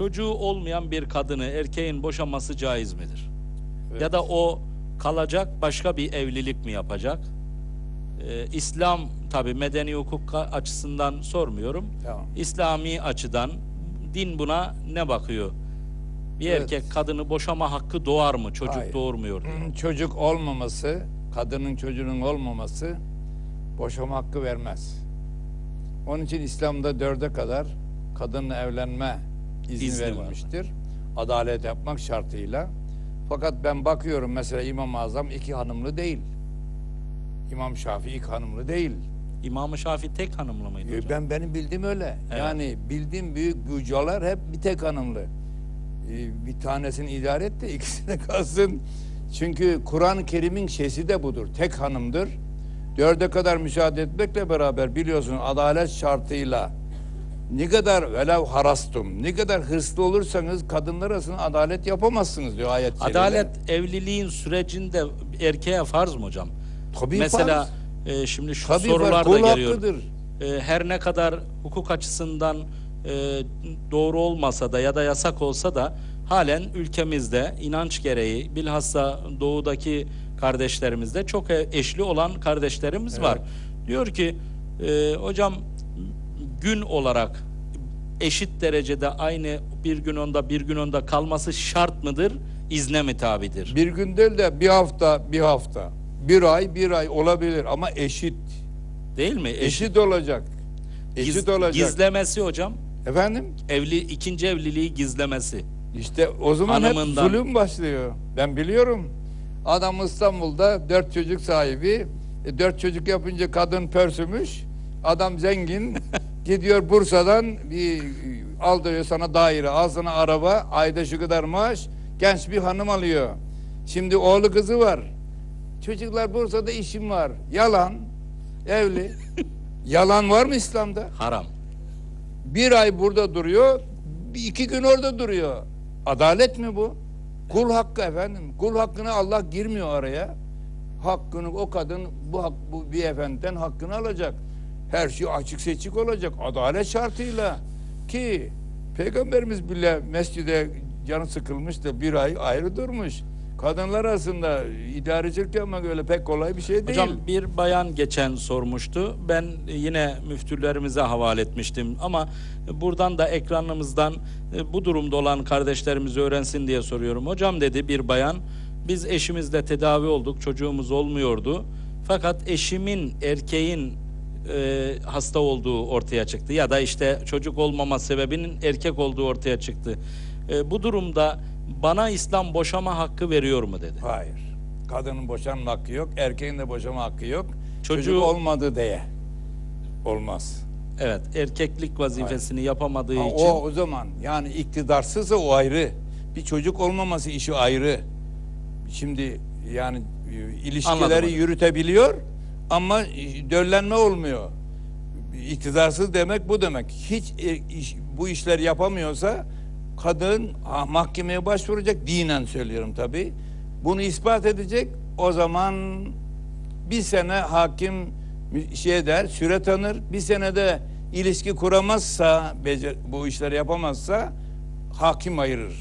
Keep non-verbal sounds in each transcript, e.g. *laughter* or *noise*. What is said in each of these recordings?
çocuğu olmayan bir kadını erkeğin boşaması caiz midir? Evet. Ya da o kalacak başka bir evlilik mi yapacak? Ee, İslam tabi medeni hukuk açısından sormuyorum. Tamam. İslami açıdan din buna ne bakıyor? Bir Evet. erkek kadını boşama hakkı doğar mı? Çocuk Hayır. doğurmuyor diye. *clears throat* Çocuk olmaması, kadının çocuğunun olmaması boşama hakkı vermez. Onun için İslam'da dörde kadar kadınla evlenme izni, İzni var. verilmiştir. Adalet yapmak şartıyla. Fakat ben bakıyorum mesela İmam-ı Azam iki hanımlı değil. İmam Şafii iki hanımlı değil. İmam-ı Şafii tek hanımlı mıydı Ee, hocam? Ben benim bildiğim öyle. Evet. Yani bildiğim büyük bucalar hep bir tek hanımlı. Ee, Bir tanesini idare et de ikisine *laughs* kalsın. Çünkü Kur'an-ı Kerim'in şeysi de budur. Tek hanımdır. Dörde kadar müsaade etmekle beraber biliyorsun adalet şartıyla ne kadar velev harastum, ne kadar hırslı olursanız kadınlar arasında adalet yapamazsınız diyor kerime. Adalet evliliğin sürecinde erkeğe farz mı hocam? Tabii Mesela farz. e, şimdi şu Tabii sorular farz. da geliyor. hakkıdır. E, her ne kadar hukuk açısından e, doğru olmasa da ya da yasak olsa da halen ülkemizde inanç gereği bilhassa doğudaki kardeşlerimizde çok e- eşli olan kardeşlerimiz var. Diyor ki e, hocam gün olarak eşit derecede aynı bir gün onda bir gün onda kalması şart mıdır? İzne mi tabidir? Bir gün değil de bir hafta, bir hafta. Bir ay, bir ay olabilir ama eşit. Değil mi? Eşit, Eşit olacak. Eşit Giz- olacak. Gizlemesi hocam. Efendim? Evli ikinci evliliği gizlemesi. İşte o zaman Hanımından. hep zulüm başlıyor. Ben biliyorum. Adam İstanbul'da dört çocuk sahibi. E, dört çocuk yapınca kadın pörsümüş. Adam zengin. *laughs* gidiyor Bursa'dan bir aldırıyor sana daire, al sana araba, ayda şu kadar maaş. Genç bir hanım alıyor. Şimdi oğlu kızı var. Çocuklar Bursa'da işim var. Yalan. Evli. *laughs* Yalan var mı İslam'da? Haram. Bir ay burada duruyor, bir iki gün orada duruyor. Adalet mi bu? Kul hakkı efendim. Kul hakkına Allah girmiyor araya. Hakkını o kadın bu, hak, bu bir efendiden hakkını alacak. Her şey açık seçik olacak. Adalet şartıyla. Ki Peygamberimiz bile mescide canı sıkılmış da bir ay ayrı durmuş. Kadınlar arasında idarecilik yapmak öyle pek kolay bir şey değil. Hocam bir bayan geçen sormuştu. Ben yine müftülerimize havale etmiştim ama buradan da ekranımızdan e, bu durumda olan kardeşlerimiz öğrensin diye soruyorum. Hocam dedi bir bayan biz eşimizle tedavi olduk çocuğumuz olmuyordu. Fakat eşimin erkeğin e, hasta olduğu ortaya çıktı ya da işte çocuk olmama sebebinin erkek olduğu ortaya çıktı. E, bu durumda bana İslam boşama hakkı veriyor mu dedi. Hayır. Kadının boşanma hakkı yok, erkeğin de boşama hakkı yok. Çocuğu- Çocuk olmadı diye. Olmaz. Evet, erkeklik vazifesini yapamadığı Ha, için o o zaman yani iktidarsızsa o ayrı. Bir çocuk olmaması işi ayrı. Şimdi yani e, Anladım ilişkileri hocam. yürütebiliyor ama e, döllenme olmuyor. İktidarsız demek bu demek. Hiç e, bu işler yapamıyorsa kadın ha, mahkemeye başvuracak dinen söylüyorum tabii. Bunu ispat edecek. O zaman bir sene hakim şey der, süre tanır. Bir senede ilişki kuramazsa, becer, bu işleri yapamazsa hakim ayırır.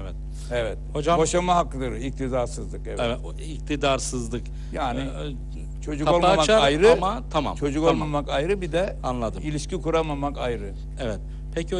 evet. Evet. Hocam- Boşama hakkıdır, iktidarsızlık. Evet. Evet, iktidarsızlık. Yani Ee, çocuk kapı olmamak açar ayrı, ama tamam. çocuk tamam. olmamak ayrı bir de Anladım. ilişki kuramamak ayrı. Evet. Peki